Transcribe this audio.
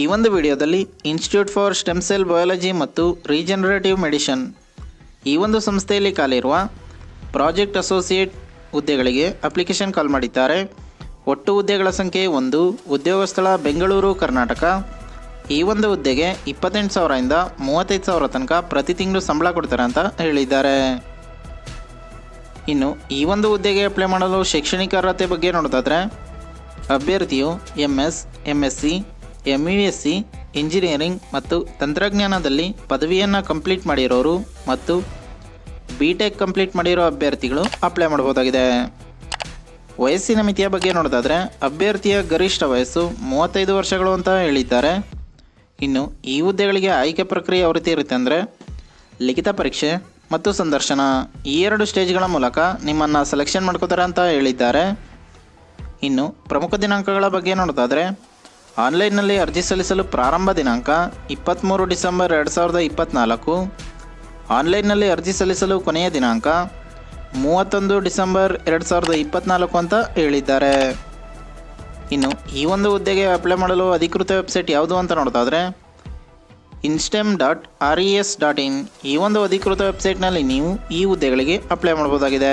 ಈ ಒಂದು ವಿಡಿಯೋದಲ್ಲಿ institute for stem cell biology ಮತ್ತು ರೀಜನರೇಟಿವ್ ಮೆಡಿಷನ್ ಈ ಒಂದು ಸಂಸ್ಥೆಯಲ್ಲಿ ಕಾಲಿರುವ ಪ್ರಾಜೆಕ್ಟ್ ಅಸೋಸಿಯೇಟ್ ಹುದ್ದೆಗಳಿಗೆ ಅಪ್ಲಿಕೇಶನ್ ಕಾಲ್ ಮಾಡಿದ್ದಾರೆ. ಒಟ್ಟು ಹುದ್ದೆಗಳ ಸಂಖ್ಯೆ ಒಂದು, ಉದ್ಯೋಗ ಸ್ಥಳ ಬೆಂಗಳೂರು, ಕರ್ನಾಟಕ. ಈ ಒಂದು ಹುದ್ದೆಗೆ ಇಪ್ಪತ್ತೆಂಟು ಸಾವಿರದಿಂದ ಮೂವತ್ತೈದು ಸಾವಿರ ತನಕ ಪ್ರತಿ ತಿಂಗಳು ಸಂಬಳ ಕೊಡ್ತಾರೆ ಅಂತ ಹೇಳಿದ್ದಾರೆ. ಇನ್ನು ಈ ಒಂದು ಹುದ್ದೆಗೆ ಅಪ್ಲೈ ಮಾಡಲು ಶೈಕ್ಷಣಿಕ ಅರ್ಹತೆ ಬಗ್ಗೆ ನೋಡೋದಾದರೆ, ಅಭ್ಯರ್ಥಿಯು M S M S C M U S C engineering ಮತ್ತು ತಂತ್ರಜ್ಞಾನದಲ್ಲಿ ಪದವಿಯನ್ನು ಕಂಪ್ಲೀಟ್ ಮಾಡಿರೋರು ಮತ್ತು ಬಿ ಟೆಕ್ ಕಂಪ್ಲೀಟ್ ಮಾಡಿರೋ ಅಭ್ಯರ್ಥಿಗಳು ಅಪ್ಲೈ ಮಾಡ್ಬೋದಾಗಿದೆ. ವಯಸ್ಸಿನ ಮಿತಿಯ ಬಗ್ಗೆ ನೋಡೋದಾದರೆ ಅಭ್ಯರ್ಥಿಯ ಗರಿಷ್ಠ ವಯಸ್ಸು ಮೂವತ್ತೈದು ವರ್ಷಗಳು ಅಂತ ಹೇಳಿದ್ದಾರೆ. ಇನ್ನು ಈ ಹುದ್ದೆಗಳಿಗೆ ಆಯ್ಕೆ ಪ್ರಕ್ರಿಯೆ ಯಾವ ರೀತಿ ಇರುತ್ತೆ ಅಂದರೆ ಲಿಖಿತ ಪರೀಕ್ಷೆ ಮತ್ತು ಸಂದರ್ಶನ. ಈ ಎರಡು ಸ್ಟೇಜ್ಗಳ ಮೂಲಕ ನಿಮ್ಮನ್ನು ಸೆಲೆಕ್ಷನ್ ಮಾಡ್ಕೋತಾರೆ ಅಂತ ಹೇಳಿದ್ದಾರೆ. ಇನ್ನು ಪ್ರಮುಖ ದಿನಾಂಕಗಳ ಬಗ್ಗೆ ನೋಡೋದಾದರೆ ಆನ್ಲೈನ್ನಲ್ಲಿ ಅರ್ಜಿ ಸಲ್ಲಿಸಲು ಪ್ರಾರಂಭ ದಿನಾಂಕ ಇಪ್ಪತ್ತ್ಮೂರು ಡಿಸೆಂಬರ್ ಎರಡು ಸಾವಿರದ ಇಪ್ಪತ್ತ್ನಾಲ್ಕು ಆನ್ಲೈನ್ನಲ್ಲಿ ಅರ್ಜಿ ಸಲ್ಲಿಸಲು ಕೊನೆಯ ದಿನಾಂಕ ಮೂವತ್ತೊಂದು ಡಿಸೆಂಬರ್ ಎರಡು ಸಾವಿರದ ಇಪ್ಪತ್ತ್ನಾಲ್ಕು ಅಂತ ಹೇಳಿದ್ದಾರೆ. ಇನ್ನು ಈ ಒಂದು ಹುದ್ದೆಗೆ ಅಪ್ಲೈ ಮಾಡಲು ಅಧಿಕೃತ ವೆಬ್ಸೈಟ್ ಯಾವುದು ಅಂತ ನೋಡೋದಾದರೆ InStem dot R E S dot in ಈ ಒಂದು ಅಧಿಕೃತ ವೆಬ್ಸೈಟ್ನಲ್ಲಿ ನೀವು ಈ ಹುದ್ದೆಗಳಿಗೆ ಅಪ್ಲೈ ಮಾಡ್ಬೋದಾಗಿದೆ